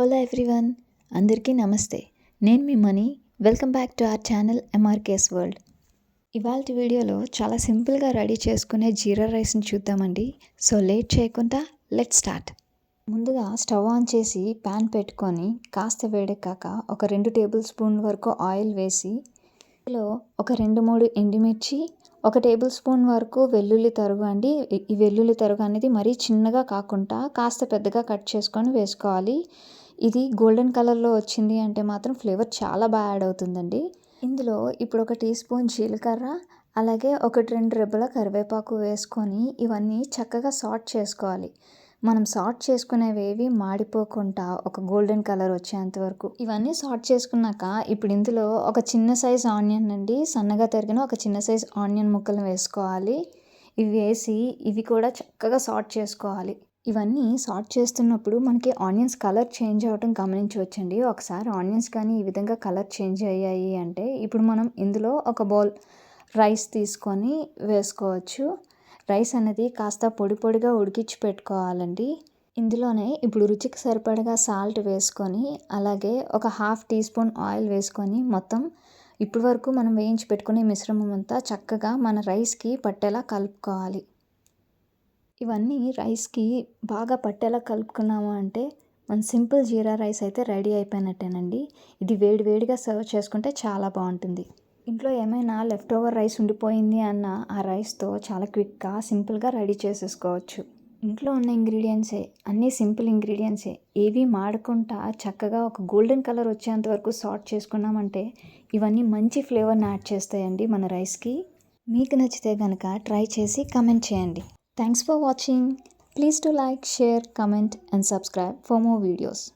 Hello everyone అందరికీ నమస్తే. నేను మీ Mani. Welcome back to our channel MRK's World ఇవాళ వీడియోలో చాలా సింపుల్గా రెడీ చేసుకునే జీరా రైస్ని చూద్దామండి. సో లేట్ చేయకుండా లెట్ స్టార్ట్. ముందుగా స్టవ్ ఆన్ చేసి ప్యాన్ పెట్టుకొని కాస్త వేడెక్కాక ఒక రెండు టేబుల్ స్పూన్ వరకు ఆయిల్ వేసి ఇందులో ఒక రెండు మూడు ఎండుమిర్చి ఒక టేబుల్ స్పూన్ వరకు వెల్లుల్లి తరుగు అండి. ఈ వెల్లుల్లి తరుగు అనేది మరీ చిన్నగా కాకుండా కాస్త పెద్దగా కట్ చేసుకొని వేసుకోవాలి. ఇది గోల్డెన్ కలర్లో వచ్చింది అంటే మాత్రం ఫ్లేవర్ చాలా బాగా యాడ్ అవుతుందండి. ఇందులో ఇప్పుడు ఒక టీ స్పూన్ జీలకర్ర అలాగే ఒకటి రెండు రెబ్బల కరివేపాకు వేసుకొని ఇవన్నీ చక్కగా సార్ట్ చేసుకోవాలి. మనం సార్ట్ చేసుకునేవేవి మాడిపోకుండా ఒక గోల్డెన్ కలర్ వచ్చేంత వరకు. ఇవన్నీ సార్ట్ చేసుకున్నాక ఇప్పుడు ఇందులో ఒక చిన్న సైజ్ ఆనియన్ అండి సన్నగా తరిగిన ఒక చిన్న సైజ్ ఆనియన్ ముక్కలు వేసుకోవాలి. ఇవి వేసి ఇవి కూడా చక్కగా సార్ట్ చేసుకోవాలి. ఇవన్నీ సార్ట్ చేస్తున్నప్పుడు మనకి ఆనియన్స్ కలర్ చేంజ్ అవ్వటం గమనించవచ్చండి. ఒకసారి ఆనియన్స్ కానీ ఈ విధంగా కలర్ చేంజ్ అయ్యాయి అంటే ఇప్పుడు మనం ఇందులో ఒక బౌల్ రైస్ తీసుకొని వేసుకోవచ్చు. రైస్ అనేది కాస్త పొడి పొడిగా ఉడికించి పెట్టుకోవాలండి. ఇందులోనే ఇప్పుడు రుచికి సరిపడగా సాల్ట్ వేసుకొని అలాగే ఒక హాఫ్ టీ స్పూన్ ఆయిల్ వేసుకొని మొత్తం ఇప్పటి వరకు మనం వేయించి పెట్టుకునే మిశ్రమం అంతా చక్కగా మన రైస్కి పట్టేలా కలుపుకోవాలి. ఇవన్నీ రైస్కి బాగా పట్టేలా కలుపుకున్నాము అంటే మన సింపుల్ జీరా రైస్ అయితే రెడీ అయిపోయినట్టేనండి. ఇది వేడి వేడిగా సర్వ్ చేసుకుంటే చాలా బాగుంటుంది. ఇంట్లో ఏమైనా లెఫ్ట్ ఓవర్ రైస్ ఉండిపోయింది అన్న ఆ రైస్తో చాలా క్విక్గా సింపుల్గా రెడీ చేసేసుకోవచ్చు. ఇంట్లో ఉన్న ఇంగ్రీడియంట్సే అన్నీ సింపుల్ ఇంగ్రీడియంట్సే. ఏవి మాడకుండా చక్కగా ఒక గోల్డెన్ కలర్ వచ్చేంత వరకు సార్ట్ చేసుకున్నామంటే ఇవన్నీ మంచి ఫ్లేవర్ని యాడ్ చేస్తాయండి మన రైస్కి. మీకు నచ్చితే కనుక ట్రై చేసి కమెంట్ చేయండి. Thanks for watching. Please do like, share, comment and subscribe for more videos.